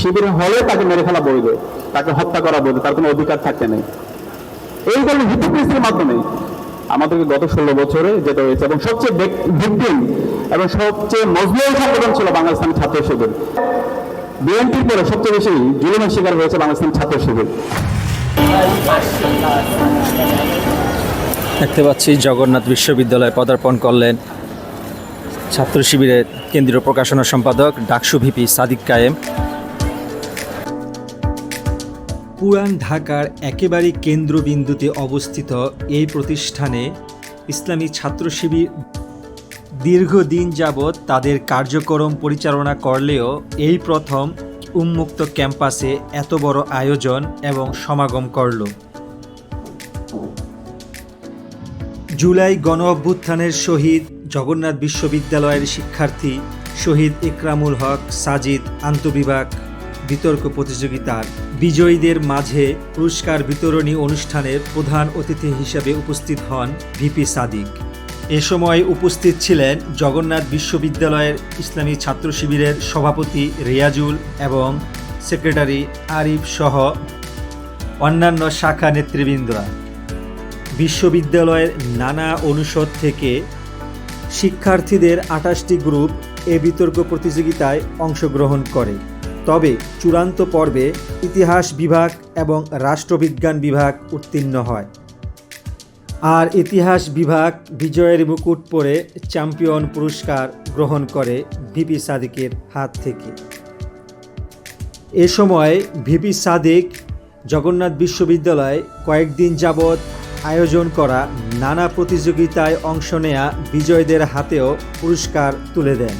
শিবিরে হলে তাকে মেরে ফেলা বৈধ। তাকে হত্যা করা বৈধ। তার কোনো অধিকার থাকতে নেই। এই ধরনের ভিত্তিপ্রস্তির মাধ্যমে আমাদেরকে গত ষোলো বছরে যেতে হয়েছে এবং সবচেয়ে ভিকটিম এবং সবচেয়ে মজলুম সংগঠন ছিল বাংলাদেশ ছাত্র শিবির। বিএনপির পরে সবচেয়ে বেশি জুলুমের শিকার হয়েছে বাংলাদেশ ছাত্র শিবির। দেখতে পাচ্ছি জগন্নাথ বিশ্ববিদ্যালয়ে পদার্পণ করলেন ছাত্র শিবিরের কেন্দ্রীয় প্রকাশনা সম্পাদক ডাকসু ভিপি সাদিক কায়েম। পুরান ঢাকার একেবারে কেন্দ্রবিন্দুতে অবস্থিত এই প্রতিষ্ঠানে ইসলামী ছাত্র শিবির দীর্ঘদিন যাবৎ তাদের কার্যক্রম পরিচালনা করলেও এই প্রথম উন্মুক্ত ক্যাম্পাসে এত বড় আয়োজন এবং সমাগম করল। জুলাই গণ অভ্যুত্থানের শহীদ জগন্নাথ বিশ্ববিদ্যালয়ের শিক্ষার্থী শহীদ ইকরামুল হক সাজিদ আন্তবিভাগ বিতর্ক প্রতিযোগিতার বিজয়ীদের মাঝে পুরস্কার বিতরণী অনুষ্ঠানের প্রধান অতিথি হিসেবে উপস্থিত হন ভিপি সাদিক। এ সময় উপস্থিত ছিলেন জগন্নাথ বিশ্ববিদ্যালয়ের ইসলামী ছাত্র শিবিরের সভাপতি রিয়াজুল এবং সেক্রেটারি আরিফ সহ অন্যান্য শাখা নেতৃবৃন্দরা। বিশ্ববিদ্যালয়ের নানা অনুষদ থেকে শিক্ষার্থীদের আঠাশটি গ্রুপ এ বিতর্ক প্রতিযোগিতায় অংশগ্রহণ করে। তবে চূড়ান্ত পর্বে ইতিহাস বিভাগ এবং রাষ্ট্রবিজ্ঞান বিভাগ উত্তীর্ণ হয়। আর ইতিহাস বিভাগ বিজয়ের মুকুট পরে চ্যাম্পিয়ন পুরস্কার গ্রহণ করে ভিপি সাদিকের হাত থেকে। এ সময় ভিপি সাদিক জগন্নাথ বিশ্ববিদ্যালয় কয়েকদিন যাবৎ আয়োজন করা নানা প্রতিযোগিতায় অংশ নেয়া বিজয়ীদের হাতেও পুরস্কার তুলে দেন।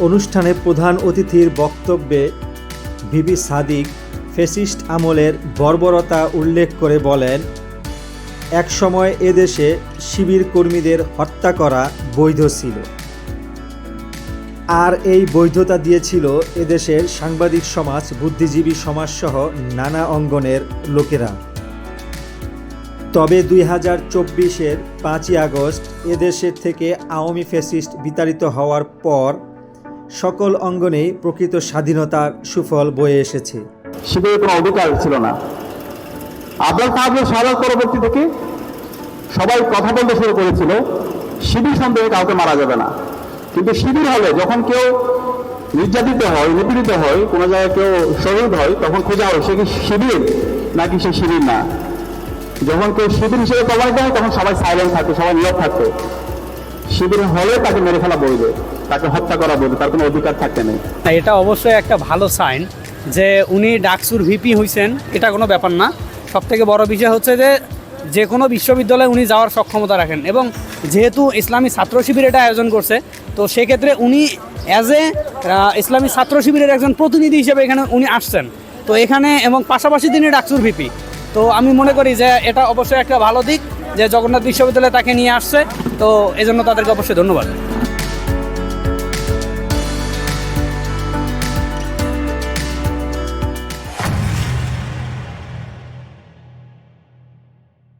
অনুষ্ঠানে প্রধান অতিথির বক্তব্যে ভিপি সাদিক ফেসিস্ট আমলের বর্বরতা উল্লেখ করে বলেন, একসময় এদেশে শিবির কর্মীদের হত্যা করা বৈধ ছিল। আর এই বৈধতা দিয়েছিল এদেশের সাংবাদিক সমাজ, বুদ্ধিজীবী সমাজসহ নানা অঙ্গনের লোকেরা। তবে দুই হাজার চব্বিশের পাঁচই আগস্ট এদেশের থেকে আওয়ামী ফেসিস্ট বিতাড়িত হওয়ার পর সকল অঙ্গনেই প্রকৃত স্বাধীনতার সুফল বয়ে এসেছে। শিবিরের কোনো অধিকার ছিল না। আব্দুল কাদের সাহেব পরবর্তী থেকে সবাই কথা বলতে শুরু করেছিল, শিবির সন্দেহে কাউকে মারা যাবে না। কিন্তু শিবির হলে যখন কেউ নির্যাতিত হয়, নিপীড়িত হয়, কোনো জায়গায় কেউ শহীদ হয়, তখন খোঁজা হয়, সে কি শিবির নাকি সে শিবির না। যখন কেউ শিবির হিসেবে প্রমাণিত হয় তখন সবাই সাইলেন্ট থাকতো সবাই নীরব থাকতো শিবির হলে তাকে মেরে ফেলা বৈধ। তাকে হত্যা করা বৈধ তার কোনো অধিকার নেই। না, এটা অবশ্যই একটা ভালো সাইন যে উনি ডাকসুর ভিপি হয়েছেন এটা কোনো ব্যাপার না। সব থেকে বড় বিষয় হচ্ছে যে যে কোনো বিশ্ববিদ্যালয়ে উনি যাওয়ার সক্ষমতা রাখেন এবং যেহেতু ইসলামী ছাত্র শিবির এটা আয়োজন করছে তো সেক্ষেত্রে উনি অ্যাজ এ ইসলামী ছাত্র শিবিরের একজন প্রতিনিধি হিসেবে এখানে উনি আসছেন। তো এখানে এবং পাশাপাশি তিনি ডাকসুর ভিপি তো আমি মনে করি যে এটা অবশ্যই একটা ভালো দিক যে জগন্নাথ বিশ্ববিদ্যালয়ে তাকে নিয়ে আসছে তো এজন্য তাদেরকে অবশ্যই ধন্যবাদ।